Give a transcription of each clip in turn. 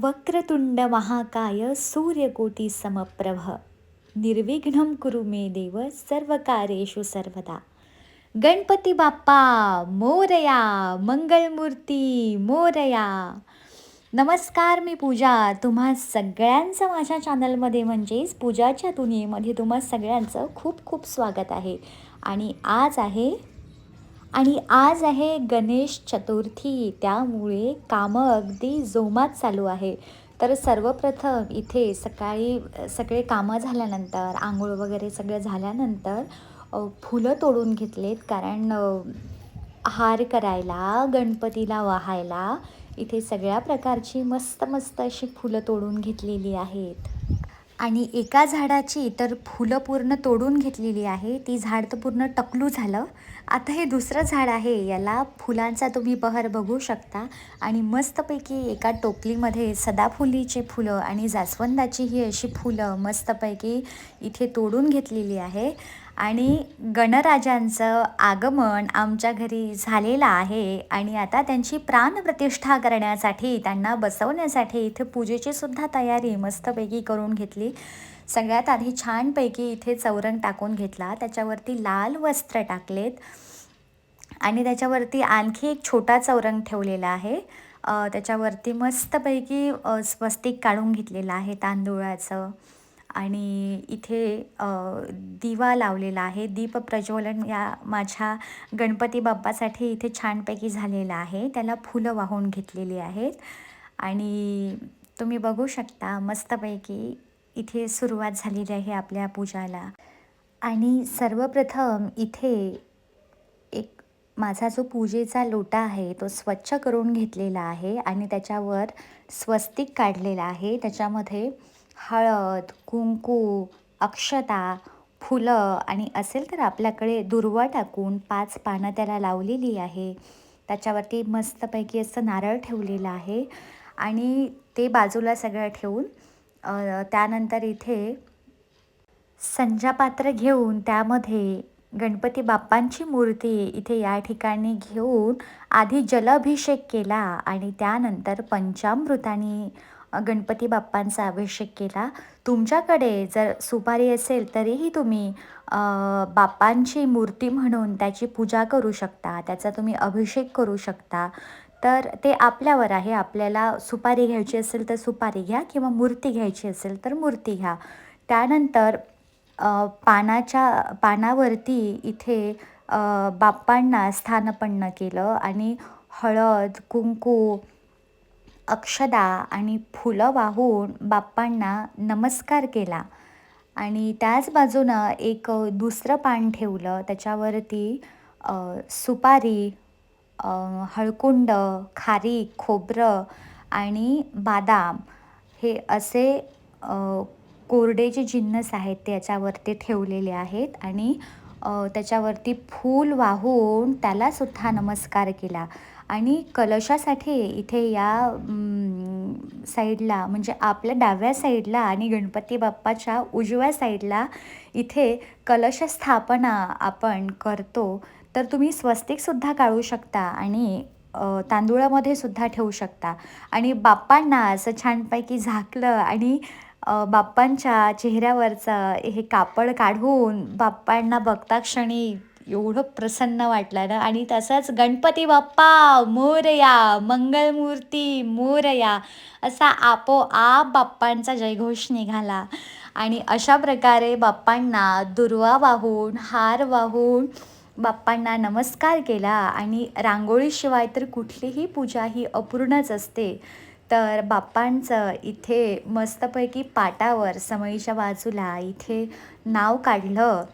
वक्रतुंड महाकाय सूर्यकोटी समप्रभ। निर्विघ्न कुरु मे देव सर्व कार्येषु सर्वदा। गणपती बाप्पा मोरया मंगलमूर्ती मोरया। नमस्कार मी पूजा. तुम्हा सगळ्यांचं माझ्या चॅनलमध्ये म्हणजेच पूजाच्या दुनियेमध्ये तुम्हा सगळ्यांचं खूप खूप स्वागत आहे. आणि आज आहे आणि आज आहे गणेश चतुर्थी त्यामुळे कामं अगदी जोमात चालू आहे. तर सर्वप्रथम इथे सकाळी सगळे कामं झाल्यानंतर आंघोळ वगैरे सगळं झाल्यानंतर फुलं तोडून घेतलेत. कारण हार करायला गणपतीला वाहायला इथे सगळ्या प्रकारची मस्त मस्त अशी फुलं तोडून घेतलेली आहेत. आणि एका झाडाची तर फुलं पूर्ण तोडून घेतलेली आहे. ती झाड तर पूर्ण टकलू झालं. आता हे दुसरं झाड आहे. याला फुलांचा तुम्ही बहर बघू शकता. आणि मस्तपैकी एका टोपलीमध्ये सदाफुलीची फुलं आणि जास्वंदाची ही अशी फुलं मस्तपैकी इथे तोडून घेतलेली आहे. आणि गणराजांचं आगमन आमच्या घरी झालेलं आहे आणि आता त्यांची प्राणप्रतिष्ठा करण्यासाठी त्यांना बसवण्यासाठी इथे पूजेची सुद्धा तयारी मस्तपैकी करून घेतली. सगळ्यात आधी छानपैकी इथे चौरंग टाकून घेतला. त्याच्यावरती लाल वस्त्र टाकलेत. आणि त्याच्यावरती आणखी एक छोटा चौरंग ठेवलेला आहे. त्याच्यावरती मस्तपैकी स्वस्तिक काढून घेतलेलं आहे तांदूळाचं. आणि इथे दिवा लावलेला आहे. दीप प्रज्वलन या माझ्या गणपती बाप्पासाठी इथे छानपैकी झालेलं आहे. त्याला फुलं वाहून घेतलेली आहेत. आणि तुम्ही बघू शकता मस्तपैकी इथे सुरुवात झालेली आहे आपल्या पूजाला. आणि सर्वप्रथम इथे एक माझा जो पूजेचा लोटा आहे तो स्वच्छ करून घेतलेला आहे आणि त्याच्यावर स्वस्तिक काढलेला आहे. त्याच्यामध्ये हळद कुंकू अक्षता फुलं आणि असेल तर आपल्याकडे दुर्वा टाकून पाच पानं त्याला लावलेली आहे. त्याच्यावरती मस्तपैकी असं नारळ ठेवलेलं आहे आणि ते बाजूला सगळं ठेवून त्यानंतर इथे संजापात्र घेऊन त्यामध्ये गणपती बाप्पांची मूर्ती इथे या ठिकाणी घेऊन आधी जलाभिषेक केला आणि त्यानंतर पंचामृताने गणपती बाप्पांचा अभिषेक केला. तुमच्याकडे जर सुपारी असेल तरीही तुम्ही बाप्पांची मूर्ती म्हणून त्याची पूजा करू शकता त्याचा तुम्ही अभिषेक करू शकता. तर ते आपल्यावर आहे. आपल्याला सुपारी घ्यायची असेल तर सुपारी घ्या किंवा मूर्ती घ्यायची असेल तर मूर्ती घ्या. त्यानंतर पानाच्या पानावरती इथे बाप्पांना स्थानपन्न केलं आणि हळद कुंकू अक्षदा आणि फुलं वाहून बाप्पांना नमस्कार केला. आणि त्याच बाजूनं एक दुसरं पान ठेवलं. त्याच्यावरती सुपारी हळकुंड खारी खोबरं आणि बादाम हे असे कोरडे जे जिन्नस आहेत ते याच्यावरती ठेवलेले आहेत आणि त्याच्यावरती फूल वाहून त्यालासुद्धा नमस्कार केला. आणि कलशासाठी इथे या साईडला म्हणजे आपल्या डाव्या साईडला आणि गणपती बाप्पाच्या उजव्या साईडला इथे कलश स्थापना आपण करतो. तर तुम्ही स्वस्तिकसुद्धा काढू शकता आणि तांदुळामध्ये तांदूळामध्ये सुद्धा ठेवू शकता. आणि बाप्पांना असं छानपैकी झाकलं आणि बाप्पांच्या चेहऱ्यावरचं हे कापड काढून बाप्पांना बघता क्षणी एवढं प्रसन्न वाटलं ना. आणि तसंच गणपती बाप्पा मोरया मंगलमूर्ती मोरया असा आपोआप बाप्पांचा जयघोष निघाला. आणि अशा प्रकारे बाप्पांना दुर्वा वाहून हार वाहून बाप्पांना नमस्कार केला. आणि रांगोळीशिवाय तर कुठलीही पूजा ही अपूर्णच असते. तर बाप्पांचं इथे मस्तपैकी पाटावर समईच्या बाजूला इथे नाव काढलं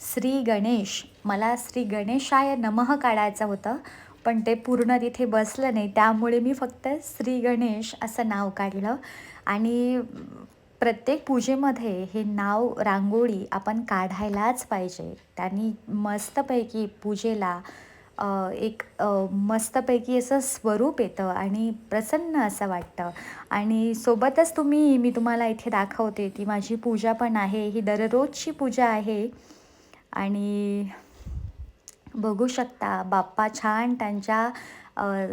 श्री गणेश. मला श्री गणेशाय नमः काढायचं होतं पण ते पूर्ण तिथे बसलं नाही. त्यामुळे मी फक्त श्री गणेश असं नाव काढलं. आणि प्रत्येक पूजेमध्ये हे नाव रांगोळी आपण काढायलाच पाहिजे. त्यांनी मस्तपैकी पूजेला एक मस्तपैकी असं स्वरूप येतं आणि प्रसन्न असं वाटतं. आणि सोबतच तुम्ही मी तुम्हाला इथे दाखवते ती माझी पूजा पण आहे. ही दररोजची पूजा आहे. आणि बघू शकता बाप्पा छान त्यांच्या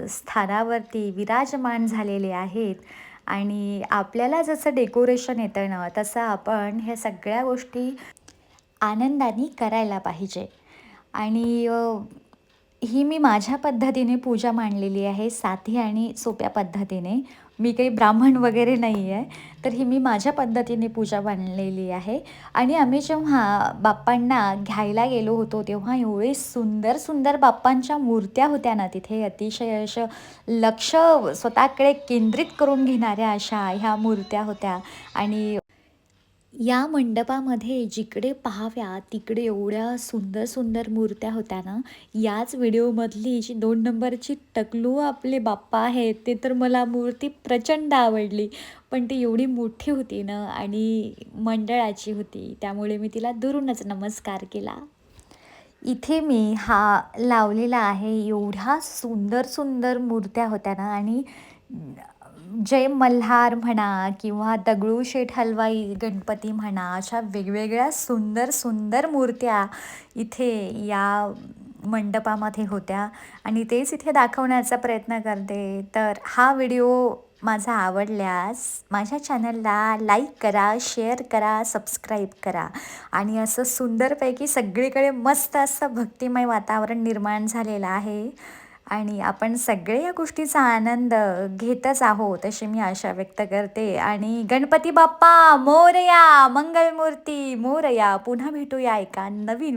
स्थानावरती विराजमान झालेले आहेत. आणि आपल्याला जसं डेकोरेशन येतं ना तसं आपण ह्या सगळ्या गोष्टी आनंदाने करायला पाहिजे. आणि ही मी माझ्या पद्धतीने पूजा मांडलेली आहे साधी आणि सोप्या पद्धतीने. मी काही ब्राह्मण वगैरे नाही आहे तर ही मी माझ्या पद्धतीने पूजा मांडलेली आहे. आणि आम्ही जेव्हा बाप्पांना घ्यायला गेलो होतो तेव्हा एवढे सुंदर सुंदर बाप्पांच्या मूर्त्या होत्या ना तिथे. अतिशय असं लक्ष स्वतःकडे केंद्रित करून घेणाऱ्या अशा ह्या मूर्त्या होत्या. आणि या मंडपामध्ये जिकडे पाहाव्या तिकडे एवढ्या सुंदर सुंदर मूर्त्या होत्या ना याच व्हिडिओमधली जी दोन नंबरची टकलू आपले बाप्पा आहेत ते तर मला मूर्ती प्रचंड आवडली. पण ती एवढी मोठी होती ना आणि मंडळाची होती त्यामुळे मी तिला दुरूनच नमस्कार केला. इथे मी हा लावलेला आहे एवढ्या सुंदर सुंदर मूर्त्या होत्या ना आणि जय मल्हार म्हणा किंवा दगडूशेठ हलवाई गणपती म्हणा अशा वेगवेगळ्या सुंदर सुंदर मूर्त्या इथे या मंडपामध्ये होत्या. आणि तेच इथे दाखवण्याचा प्रयत्न करते. तर हा व्हिडिओ माझा आवडल्यास माझ्या चॅनलला लाईक करा शेअर करा सबस्क्राईब करा. आणि असं सुंदरपैकी सगळीकडे मस्त असं भक्तिमय वातावरण निर्माण झालेलं आहे. आणि आपण सगळे या गोष्टीचा आनंद घेतच आहोत अशी मी आशा व्यक्त करते. आणि गणपती बाप्पा मोरया मंगलमूर्ती मोरया पुन्हा भेटूया एका नवीन